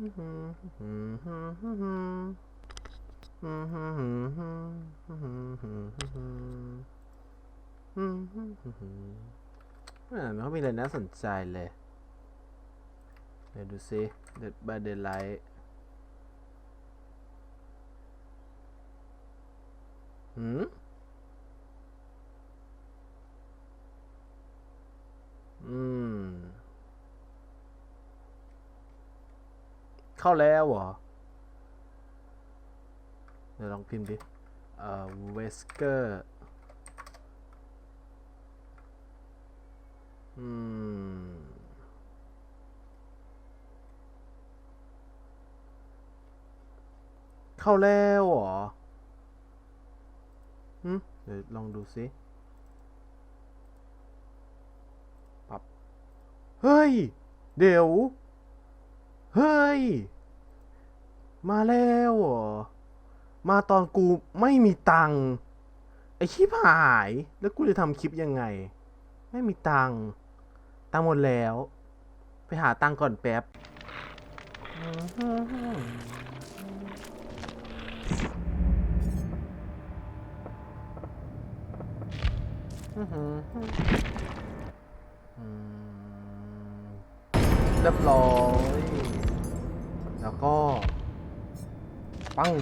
อ่ามันเขามีอะไรน่าสนใจเลยเดี๋ยวดูซิเดดบายเดดไลท์หืมอืม เข้าแล้วเหรอ เดี๋ยวลองพิมพ์ดิ เอ่อ เวสเกอร์ อืม เข้าแล้วเหรอหืมเดี๋ยวลองดูซิปรับ เฮ้ย เดี๋ยว เฮ้ย มาแล้วเหรอ มาตอนกูไม่มีตังค์ไอชิบหาย แล้วกูจะทำคลิปยังไง ไม่มีตังค์ตังค์หมดแล้ว ไปหาตังค์ก่อนแป๊บเรียบร้อย แล้วก็ ปัง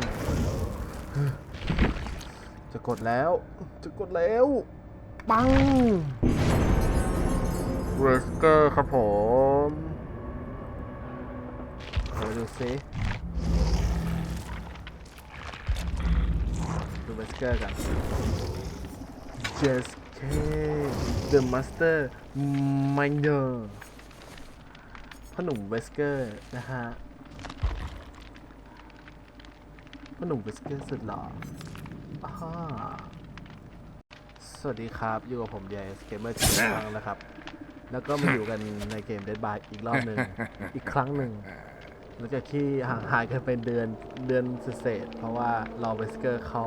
จะกดแล้ว จะกดแล้ว ปังเวสเกอร์ครับผมเดี๋ยวดูซิดูเวสเกอร์กัน Just K The Master Miner พ่อหนุ่มเวสเกอร์นะฮะ พ่อหนุ่มเวสเกอร์สุดหล่ออาฮ่าสวัสดีครับ อยู่กับผมเดียสเกมเมอร์อีกครั้งนะครับ แล้วก็มาอยู่กันในเกม Dead by อีกรอบหนึ่ง อีกครั้งหนึ่งหลังจากที่ห่างหายกันเป็นเดือนเดือนเศษๆเพราะว่ารอเวสเกอร์เข้า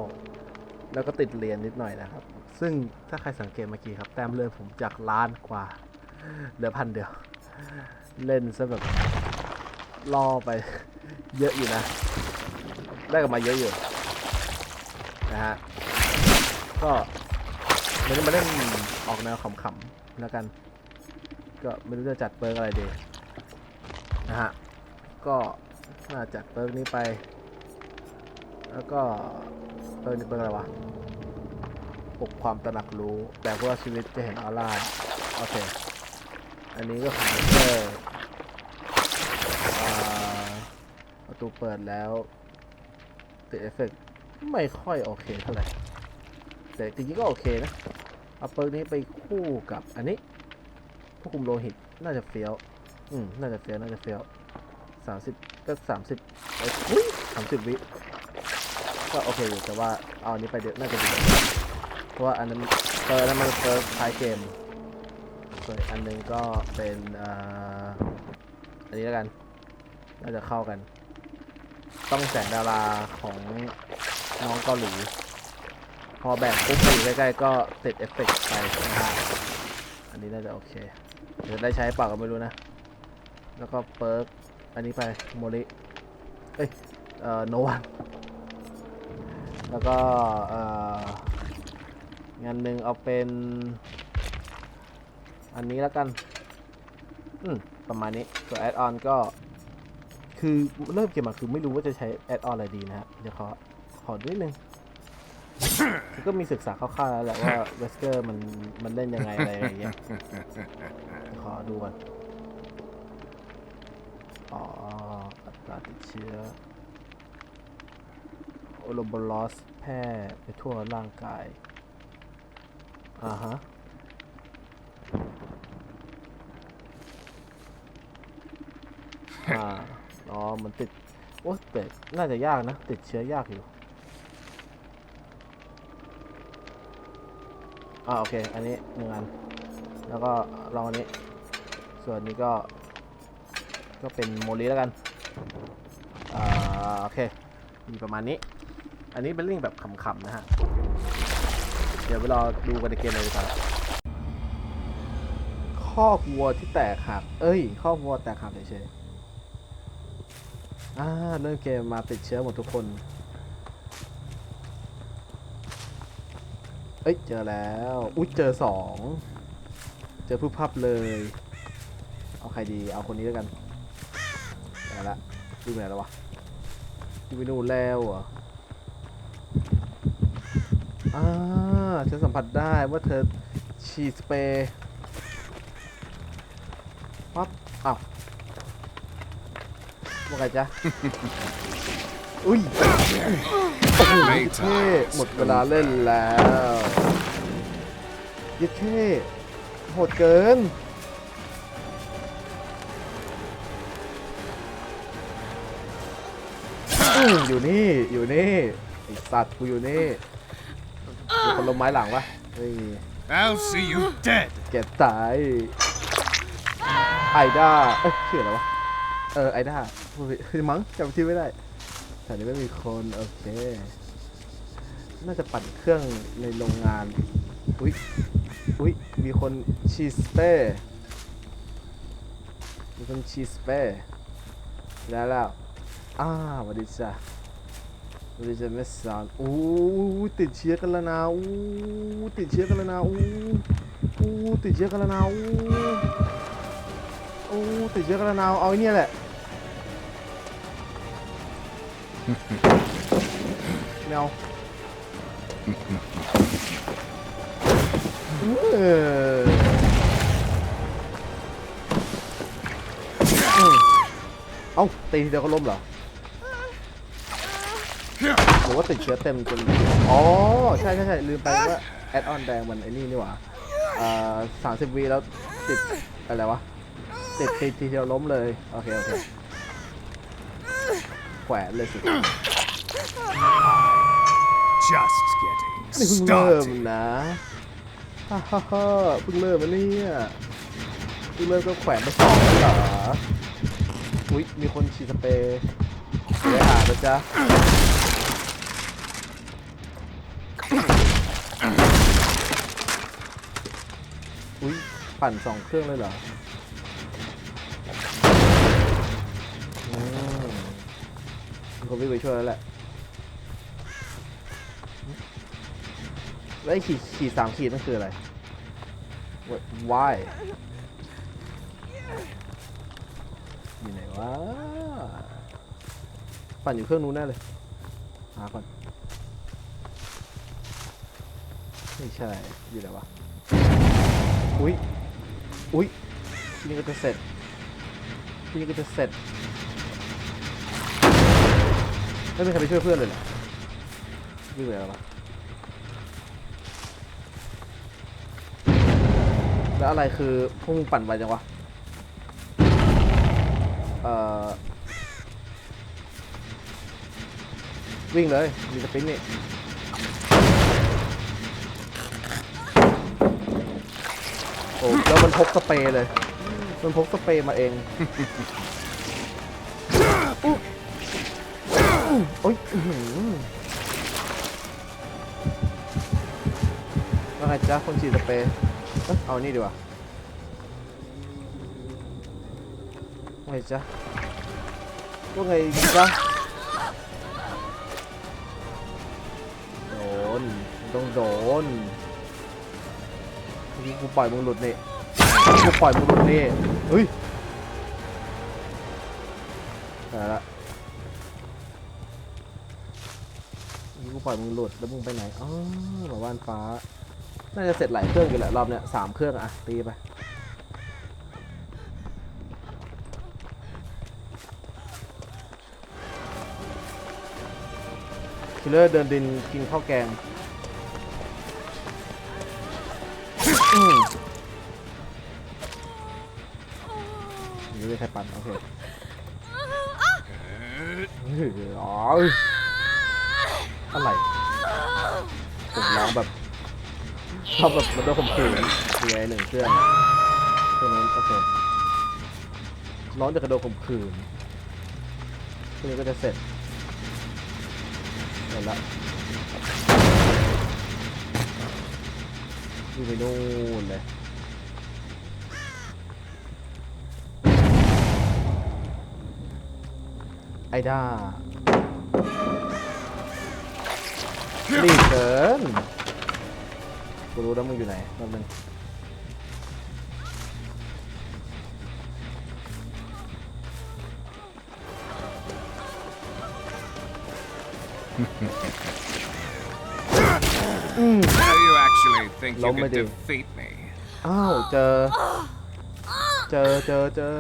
แล้วก็ติดเรียนนิดหน่อยนะครับ ซึ่งถ้าใครสังเกตเมื่อกี้ครับ แต้มเลื่อนผมจากล้านกว่าเหลือพันเดียว เล่นซะแบบล่อไปเยอะอยู่นะ ได้กลับมาเยอะอยู่นะฮะก็ม่ได้มาเล่นออกแนวขำๆแล้วกัน ก็ไม่รู้จะจัดเปิร์กอะไรดีนะฮะก็น่าจัดเปิร์กนี้ไป แล้วก็เปิร์กนี้เปิร์กอะไรวะปลุกความตระหนักรู้ แต่ว่าชีวิตจะเห็นออร่าโอเค อันนี้ก็ของเตอร์ประตูเปิดแล้ว ติเอฟเฟกไม่ค่อยโอเคเท่าไหร่แต่จริงๆก็โอเคนะ เอาเปิร์กนี้ไปคู่กับอันนี้ควบคุมโลหิตน่าจะเฟี้ยว อืม น่าจะเฟี้ยว น่าจะเฟี้ยวสามสิบก็สามสิบเอ้ยสามสิบวิ ก็โอเคอยู่แต่ว่าเอาอันนี้ไปเดี๋ยวน่าจะดีเพราะว่าอันนั้นเปิดนั้นมันเปิดท้ายเกม ส่วนอันนึงก็เป็นอ่าอันนี้แล้วกัน น่าจะเข้ากัน ต้องแสงดาราของน้องเกาหลี พอแบ่งปุ๊บอยู่ใกล้ๆก็ติดเอฟเฟกต์ไปนะฮะอันนี้น่าจะโอเคเดี๋ยวได้ใช้เปล่าก็ไม่รู้นะ แล้วก็เปิร์กอันนี้ไปโมริเอ้ยเอ่อโนวันแล้วก็เอ่องานหนึ่งเอาเป็น อันนี้แล้วกัน อืม ประมาณนี้ส่วนแอดออนก็ คือเริ่มเกมมาคือไม่รู้ว่าจะใช้แอดออนอะไรดีนะฮะ เดี๋ยวขอขอนิดนึงก็มีศึกษาคร่าวๆแล้วแหละว่าเวสเกอร์มันมันเล่นยังไงอะไรอย่างเงี้ย ขอดูก่อนอ๋ออัตราติดเชื้อโอโลบลอสแพร่ไปทั่วร่างกาย อ่าฮะอ่า อ๋อ มันติด โอ้แต่น่าจะยากนะ ติดเชื้อยากอยู่ อ่าโอเค อันนี้หนึ่งอัน แล้วก็ลองอันนี้ ส่วนนี้ก็ ก็เป็นโมลีแล้วกัน อ่าโอเค มีประมาณนี้ อันนี้เป็นลิงแบบขำๆนะฮะ เดี๋ยวไปรอดูกันในเกมเลยดีกว่าคอกวัวที่แตกหัก เอ้ยคอกวัวแตกหักเฉย อ่าเริ่มเกมมาติดเชื้อหมดทุกคน เอ้ย เจอแล้ว อุ๊ยเจอสอง เจอผู้พับเลย เอาใครดี เอาคนนี้แล้วกันไปละดูไปไหนแล้ววะดูไปนู่นแล้วเหรออ่าฉันสัมผัสได้ว่าเธอฉีดสเปรย์ปั๊บอ้าว ว่าไงจ๊ะ อุ้ยโอ้โหยิดเท่หมดเวลาเล่นแล้วยิดเท่โหดเกินอืมอยู่นี่อยู่นี่ไอสัตว์กูอยู่นี่มีคนลงไม้หลังปะไม่มี I'll see you dead. แกตายไอด้าเอ้ยชื่ออะไรวะ เออไอด้าพูดผิด มั้งจำชื่อไม่ได้แถวนี้ไม่มีคนโอเค น่าจะปั่นเครื่องในโรงงาน อุ้ยอุ้ยมีคนชีสเป้มีคนชีสเป้แล้วแล้วอ่าวัสดีจ้ะวัสดีจ้ะแม่สาวอู้ติดเชื้อกันแล้วนะอู้ติดเชื้อกันแล้วนะอู้อู้ติดเชื้อกันแล้วนะอู้อู้ติดเชื้อกันแล้วนะเอาไอ้นี่แหละ ไม่เออเอ้าตีทีเดียวก็ล้มเหรอหรือว่าติดเชื้อเต็มจนอ๋อ ใช่ใช่ใช่ลืมไปว่าแอดออนแดงมันไอ้นี่นี่หว่าอ่าสามสิบวีแล้วติดอะไรวะติดตีทีเดียวล้มเลย โอเค โอเค แขวนเลยสิ Just นี่ getting เพิ่งเริ่ม started. นะฮ่าฮ่าฮ่าเพิ่งเริ่มมาเนี่ยเพิ่งเริ่มก็แขวนไปสองแล้วเหรออุ๊ยมีคนฉีดสเปรย์เสียหายนะจ๊ะอุ๊ยปั่นสองเครื่องเลยเหรออื มีคนวิ่งไปช่วยแล้วแหละแล้วไอ้ขีดขีดสามขีดนั่นคืออะไร What- why อยู่ไหนวะปั่นอยู่เครื่องนู้นแน่เลย หาก่อน ไม่ใช่ อยู่ไหนวะ อุ๊ยอุ๊ยที่นี่ก็จะเสร็จที่นี่ก็จะเสร็จ ไม่มีใครไปช่วยเพื่อนเลยเหรอวิ่งไปแล้ววะแล้วอะไรคือพวกมึงปั่นไปจังวะ เอ่อ วิ่งเลย มีสปรินต์นี่ โอ้แล้วมันพกสเปรย์เลย มันพกสเปรย์มาเอง อ๊ยอื้อหือว่าไงจ๊ะคนฉีดสเปรย์เอ้เอานี่ดีกว่าว่าไงจ๊ะว่าไงจ๊ะโดนต้องโดนเมื่อกี้กูปล่อยมึงหลุดนี่กูปล่อยมึงหลุดนี่เฮ้ยแต่ละ ปล่อยมึงหลุดแล้วมึงไปไหนอ๋อมาบ้านฟ้า น่าจะเสร็จหลายเครื่องอยู่แหละรอบเนี้ยสามเครื่องอะตีไปคิลเลอร์เดินดินกินข้าวแกงอืมนี่ไม่ใครปั่นโอเคเฮ้ยอ๋อ อะไรผมร้องแบบชอบแบบมันโดนข่มขืนมีไงหนึ่งเครื่องเครื่องนั้นโอเคร้องจะกระโดดข่มขืนเครื่องนี้ก็จะเสร็จเสร็จละวิ่ไปนู่นเลยไอด้า รีบเกินกูรู้แล้วมึงอยู่ไหนแป๊บนึง So you actually think you Long can may do. defeat me? อ้าวเจอ เจอเจอเจอ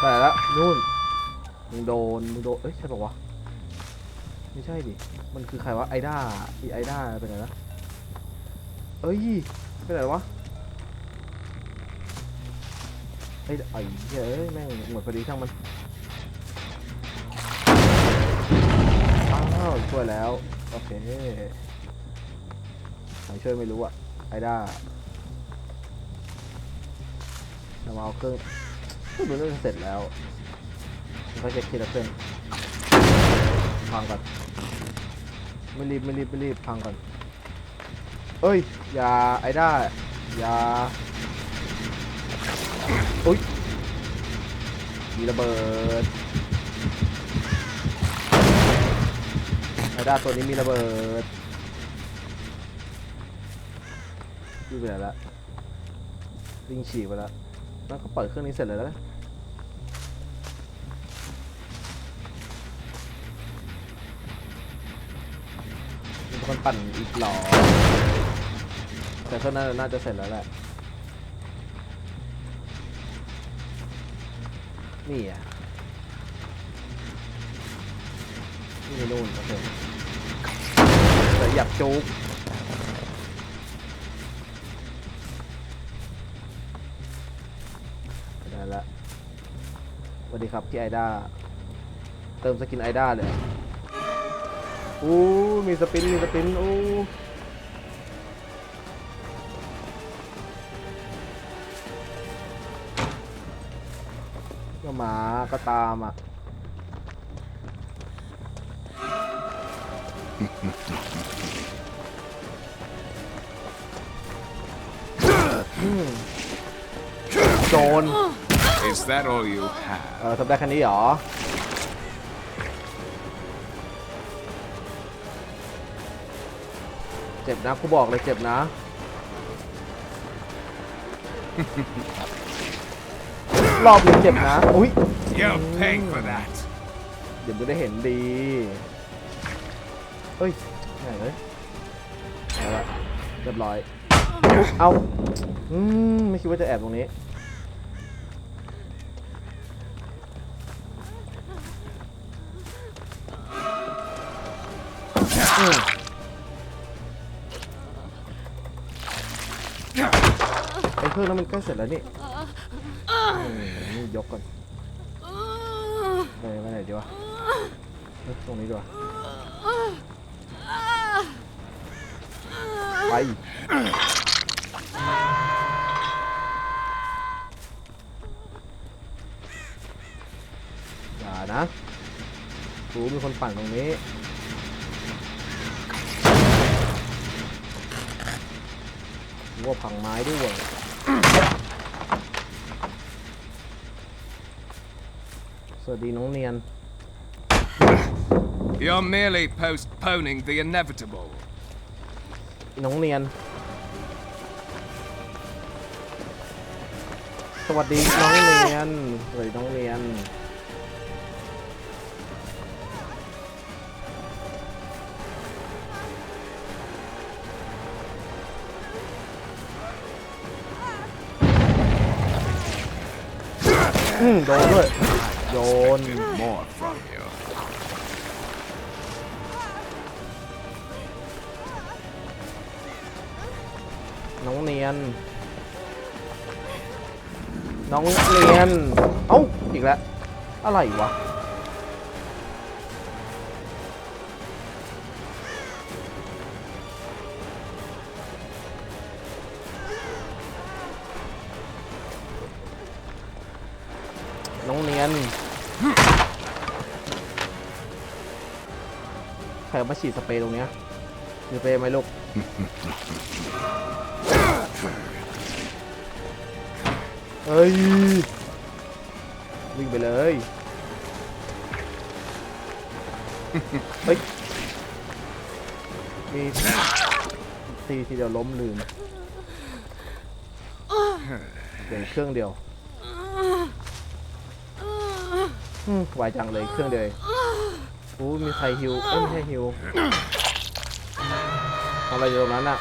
ไปแล้วนู่นมึงโดนมึงโดนเอ้ยใช่ปะวะ ไม่ใช่ดิ มันคือใครวะไอด้าอีไอด้าเป็นไงนะเอ้ยเป็นไหนวะไอ้ไอ้เหี้ยเอ้ยแม่งหมดพอดีช่างมันอ้าวช่วยแล้วโอเคใครช่วยไม่รู้อะไอด้าเรามาเอาเครื่องเครื่องมือนจะเสร็จแล้วมันก็เคทีละเครื่อง พังก่อน ไม่รีบไม่รีบไม่รีบพังก่อน เอ้ย อย่าไอ้ด้าอย่าอุ้ยมีระเบิดไอ้ด้าตัวนี้มีระเบิดวิ่งไปไหนละวิ่งฉีกไปแล้วแล้วก็เปิดเครื่องนี้เสร็จเลยแล้วนะมีคน ปั่นอีกหรอ แต่เครื่องนั้นน่าจะเสร็จแล้วแหละ นี่อะ นี่นู่นโอเคแต่หยับจุกได้ละสวัสดีครับพี่ไอด้า เติมสกินไอด้าเลย อู้มีสปิน มีสปิน อู้ก็หมาก็ตามอะอืมโจร Is that all you เอ have? อทำได้แค่นี้เหรอ เจ็บนะกูบอกเลยเจ็บนะ รอบนี้เจ็บนะ อุ้ย You're paying for that. เดี๋ยวมึงได้เห็นดี เฮ้ยไหนเลยเอาละเรียบร้อย เอาอืมไม่คิดว่าจะแอบตรงนี้ ไอ้เครื่องนั้นมันใกล้เสร็จแล้วนี่อืมยกก่อนไปไปไหนดีวะตรงนี้ดีว่าไปอย่านะรู้มีคนปั่นตรงนี้วัวพังไม้ด้วย สวัสดีน้องเนียน You're merely postponing the inevitable. น้องเนียน สวัสดีน้องเนียนสวัสดีน้องเนีย อืมโดนด้วย โยน More from you. น้องเนียน น้องเนียน เอ้า อีกแล้ว อะไรวะ น้องเนียนใครเอามาฉีดสเปรย์ตรงเนี้ยมีสเปรย์ไหมลูกเอ้ย วิ่งไปเลย เฮ้ย มีตีทีเดียวล้มลืมเดี๋ยวเครื่องเดียวอืม ไวจังเลยเครื่องเดียวอู้มีใครฮิวเอ้ยไม่ใช่ฮิวอะไรอยู่ตรงนั้นอะ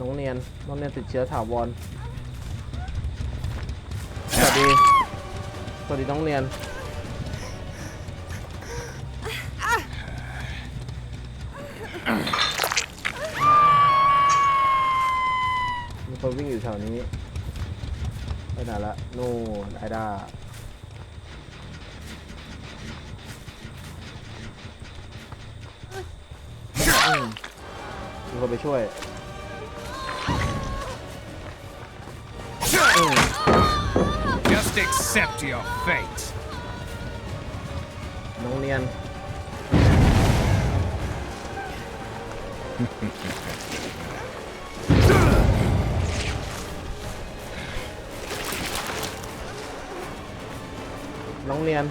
น้องเนียนน้องเนียนติดเชื้อถาวรสวัสดีสวัสดีน้องเนียนมีคนวิ่งอยู่แถวนี้ไปไหนละนู่นไอด้าอืมมีคน ไปช่วยอืม Just accept your fate. น้องเนียน น้องเนียน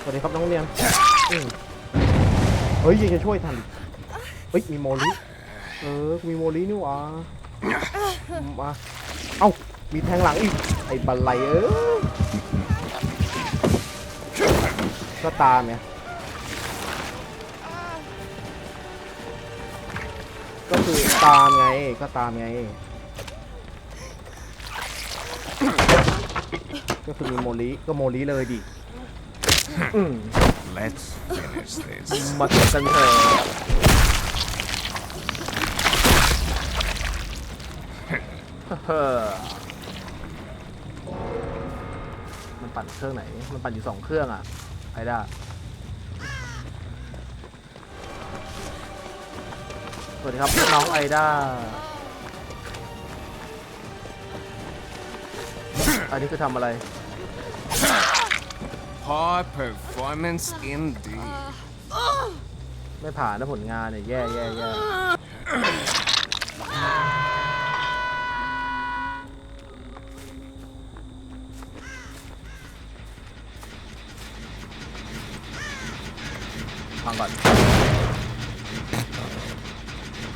สวัสดีครับน้องเนียน อืมเฮ้ยยังจะช่วยทันเฮ้ยมีโมลิเออมีโมลินี่หว่ามาเอ้ามีแทงหลังอีกไอ้บันไลเออก็ตามไงก็คือตามไงก็ตามไง ก็คือมีโมลิก็โมลิเลยดิอื Let's finish this. มาจบกันเถอะ เฮ้อมันปั่นเครื่องไหน มันปั่นอยู่สองเครื่องอะไอด้าสวัสดีครับ น้องไอด้า อันนี้คือทำอะไร Poor performance indeed. ไม่ผ่านนะผลงานเนี่ยแย่แย่แย่ฟังก่อน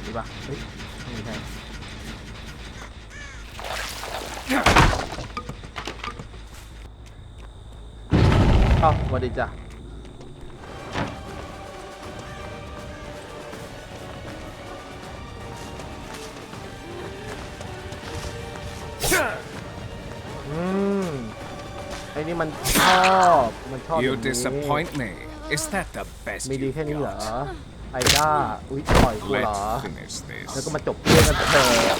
ดีป่ะเฮ้ยไม่ใช่ อ้าสวัสดีจ้ะอืมไอ้นี่มันชอบมันชอบ You อย่างนี้ disappoint me. Is that the best มีดี you แค่นี้เหรอ got? ไอด้าอุ้ยต่อยกูเหรอ Let's finish แล้วก็ this. มาจบเรื่องกันเถอะ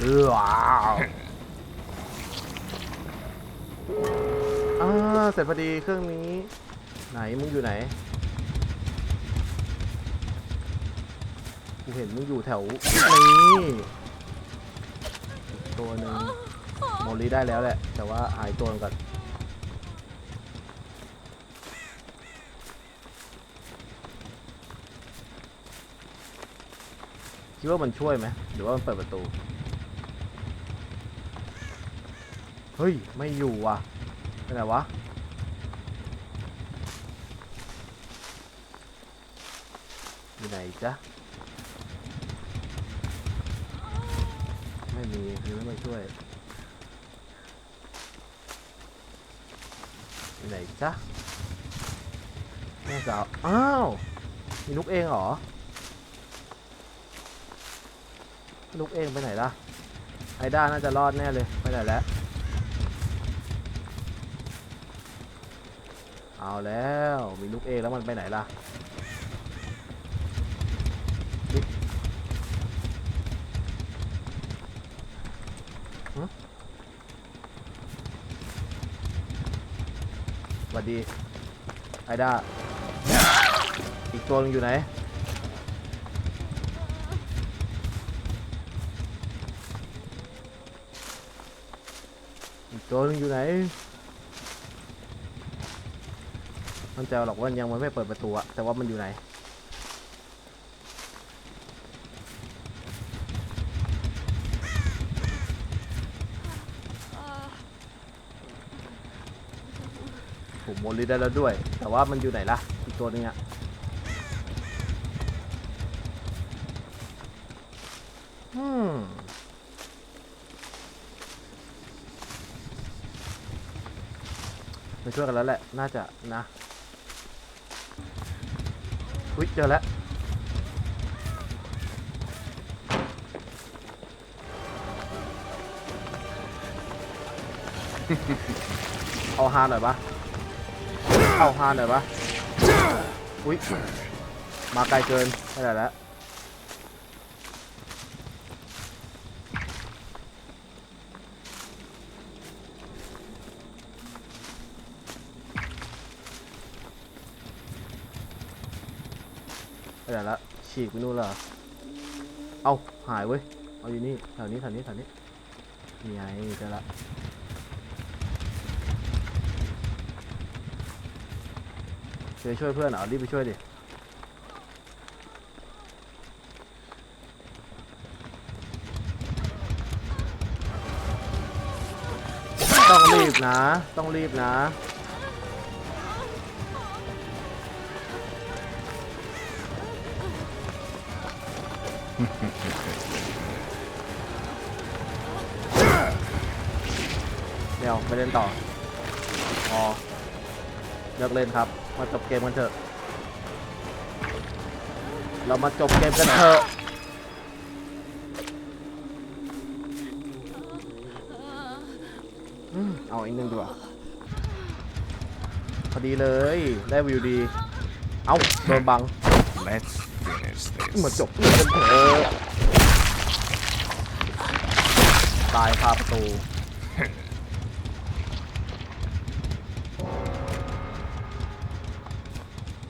เออว้าว อ่าเสร็จพอดีเครื่องนี้ ไหนมึงอยู่ไหนกูเห็นมึงอยู่แถวนี้อีกตัวหนึ่งโมลีได้แล้วแหละ แต่ว่าหายตัวก่อนคิดว่ามันช่วยไหมหรือว่ามันเปิดประตู เฮ้ย ไม่อยู่ว่ะไปไหนวะ อยู่ไหนจ๊ะ ไม่มีคือไม่มาช่วยอยู่ไหนจ๊ะแม่สาวอ้าว มีนุกเองเหรอลูกเองไปไหนล่ะ ไอด้าน่าจะรอดแน่เลย ไปไหนแล้ว เอาแล้วมีลูกเอแล้วมันไปไหนล่ะสวัสดีไอด้าอีกตัวหนึงอยู่ไหนอีกตัวหนึงอยู่ไหน มันจะหรอกว่ายังมันไม่เปิดประตูอะแต่ว่ามันอยู่ไหนผมโมลิได้แล้วด้วย แต่ว่ามันอยู่ไหนล่ะอีกตัวนึงอะอืมไปช่วยกันแล้วแหละ น่าจะนะ อุ้ยเจอแล้วเอาฮาหน่อยปะเอาฮาหน่อยปะอุ้ยมาไกลเกินไม่ได้แล้ว ไม่ได้แล้วฉีกไปนู่นล้วเหรอเอาหายเว้ย เอาอยู่นี่แถวนี้แถวนี้แถวนี้นี่ไงเจอละช่วยช่วยเพื่อนเหรอรีบไปช่วยดิต้องรีบนะ ต้องรีบนะ เดี๋ยวไปเล่นต่อพอเลิกเล่นครับ มาจบเกมกันเถอะ เรามาจบเกมกันเถอะอืมเอาอีกหนึ่งดีกว่าพอดีเลย ได้วิวดี เอาโดนบัง Let's มา this. จบกันเถอะตายคาประตู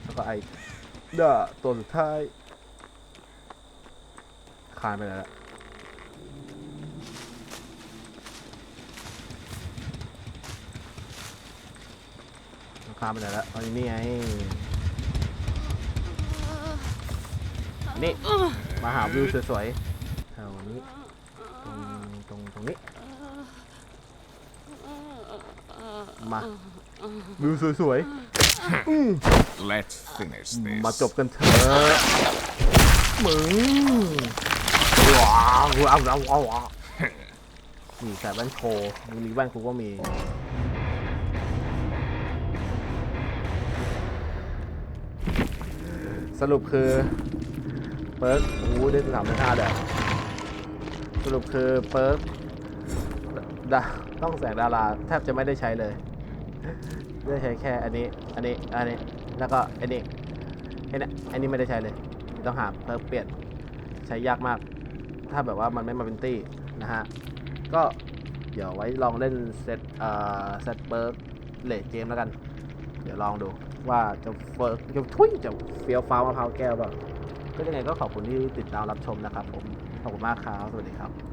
แล้วก็ไอ้เด้อตัวสุดท้าย คานไปแล้ว คานไปแล้วเอาอยู่นี่ไง นี่ มาหาวิวสวยๆแถวนี้ ตรงตรงตรงนี้ มา วิวสวย Let's finish ๆ this. มาจบกันเถอะมึงว้าวว้าวว้าวว้าวว้าวนี่ใส่แว่นโคมึงมีแว่นกูก็มี สรุปคือ เปิร์กโอ้โหได้สามพันห้าเด้อสรุปคือเปิร์กดาต้องแสงดาราแทบจะไม่ได้ใช้เลย ได้ใช้แค่อันนี้ อันนี้ อันนี้ แล้วก็อันนี้ไอ้นี่อันนี้ไม่ได้ใช้เลย ต้องหาเปิร์กเปลี่ยน ใช้ยากมาก ถ้าแบบว่ามันไม่มาเป็นตี้นะฮะ ก็เดี๋ยวไว้ลองเล่นเซตเอ่อเซตเปิร์กเลดเกมแล้วกัน เดี๋ยวลองดูว่าจะเฟิร์กจะทุยจะเฟี้ยวฟ้าวมะพร้าวแก้วเปล่า ก็ยังไงก็ขอบคุณที่ติดตามรับชมนะครับผมขอบคุณมากครับสวัสดีครับ